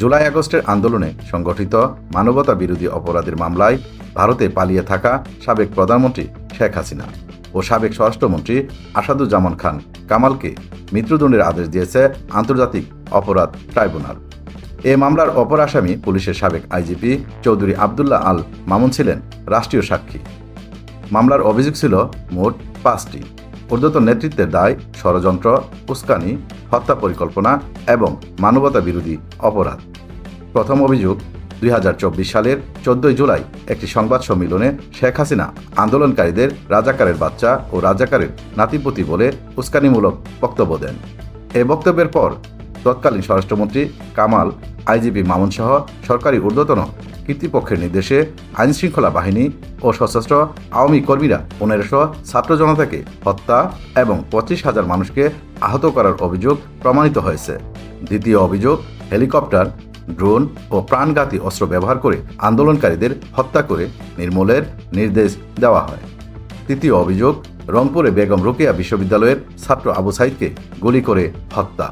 জুলাই আগস্টের আন্দোলনে সংগঠিত মানবতা বিরোধী অপরাধের মামলায় ভারতে পালিয়ে থাকা সাবেক প্রধানমন্ত্রী শেখ হাসিনা ও সাবেক স্বরাষ্ট্রমন্ত্রী আসাদুজ্জামান খান কামালকে মৃত্যুদণ্ডের আদেশ দিয়েছে আন্তর্জাতিক অপরাধ ট্রাইব্যুনাল। এ মামলার অপর আসামি পুলিশের সাবেক আইজিপি চৌধুরী আবদুল্লাহ আল মামুন ছিলেন রাষ্ট্রীয় সাক্ষী। মামলার অভিযোগ ছিল মোট পাঁচটি। ঊর্ধ্বতন নেতৃত্বের দায়, ষড়যন্ত্র, উস্কানি, হত্যা পরিকল্পনা এবং মানবতা বিরোধী অপরাধ। প্রথম অভিযোগ, দুই হাজার চব্বিশ সালের চোদ্দই জুলাই একটি সংবাদ সম্মেলনে শেখ হাসিনা আন্দোলনকারীদের রাজাকারের বাচ্চা ও রাজাকারের নাতিপতি বলে উস্কানিমূলক বক্তব্য দেন। এ বক্তব্যের পর তৎকালীন স্বরাষ্ট্রমন্ত্রী কামাল, আইজিপি মামুন সহ সরকারি ঊর্ধ্বতন কর্তৃপক্ষের নির্দেশে আইনশৃঙ্খলা বাহিনী ও সশস্ত্র আওয়ামী কর্মীরা পনেরোশো ছাত্র জনতাকে হত্যা এবং পঁচিশ হাজার মানুষকে আহত করার অভিযোগ প্রমাণিত হয়েছে। দ্বিতীয় অভিযোগ, হেলিকপ্টার ড্রোন ও প্রাণঘাতী অস্ত্র ব্যবহার করে আন্দোলনকারীদের হত্যা করে নির্মূলের নির্দেশ দেওয়া হয়। তৃতীয় অভিযোগ, রংপুরে বেগম রোকেয়া বিশ্ববিদ্যালয়ের ছাত্র আবু সাইদকে গুলি করে হত্যা।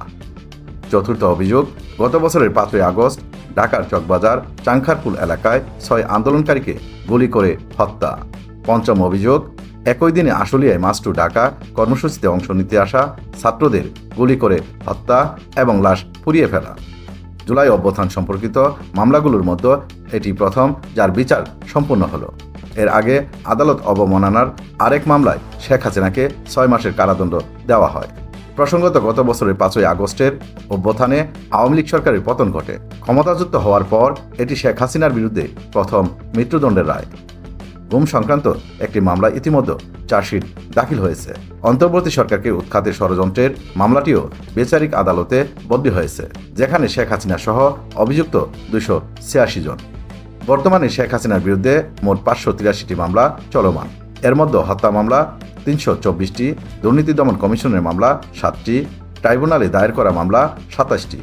চতুর্থ অভিযোগ, গত বছরের পাঁচই আগস্ট, ঢাকার চকবাজার, চাংখারপুল এলাকায় ছয় আন্দোলনকারীকে গুলি করে হত্যা। পঞ্চম অভিযোগ, একই দিনে আশুলিয়ায় মাস্টু ঢাকা কর্মসূচিতে অংশ নিতে আসা ছাত্রদের গুলি করে হত্যা এবং লাশ পুড়িয়ে ফেলা। জুলাই অভ্যুত্থান সম্পর্কিত মামলাগুলোর মধ্যে এটি প্রথম, যার বিচার সম্পূর্ণ হলো। এর আগে আদালত অবমাননার আরেক মামলায় শেখ হাসিনাকে ছয় মাসের কারাদণ্ড দেওয়া হয়। প্রসঙ্গত গত বছরের পাঁচই আগস্টের অভ্যথানে আওয়ামী লীগ সরকারের পতন ঘটে। ক্ষমতাযুক্ত হওয়ার পর এটি শেখ হাসিনার বিরুদ্ধে প্রথম মৃত্যুদণ্ডের রায়। গুম সংক্রান্ত একটি মামলা ইতিমধ্যে চার্জশিট দাখিল হয়েছে। অন্তর্বর্তী সরকারকে উৎখাতের ষড়যন্ত্রের মামলাটিও বেচারিক আদালতে বদলি হয়েছে, যেখানে শেখ হাসিনা সহ অভিযুক্ত দুশো ছিয়াশি জন। বর্তমানে শেখ হাসিনার বিরুদ্ধে মোট পাঁচশো তিরাশিটি মামলা চলমান। এর মধ্যে হত্যা মামলা, তিনশো চব্বিশটি, দুর্নীতি দমন কমিশনের মামলা, সাতটি, ট্রাইব্যুনালে দায়ের করা মামলা, সাতাশটি।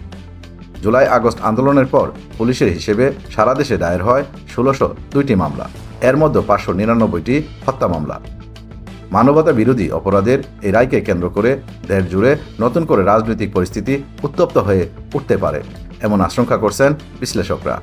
জুলাই আগস্ট আন্দোলনের পর পুলিশের হিসেবে সারা দেশে দায়ের হয় ষোলোশো দুইটি মামলা। এর মধ্যে পাঁচশো নিরানব্বইটি হত্যা মামলা। মানবতা বিরোধী অপরাধের এই রায়কে কেন্দ্র করে দেশ জুড়ে নতুন করে রাজনৈতিক পরিস্থিতি উত্তপ্ত হয়ে উঠতে পারে, এমন আশঙ্কা করছেন বিশ্লেষকরা।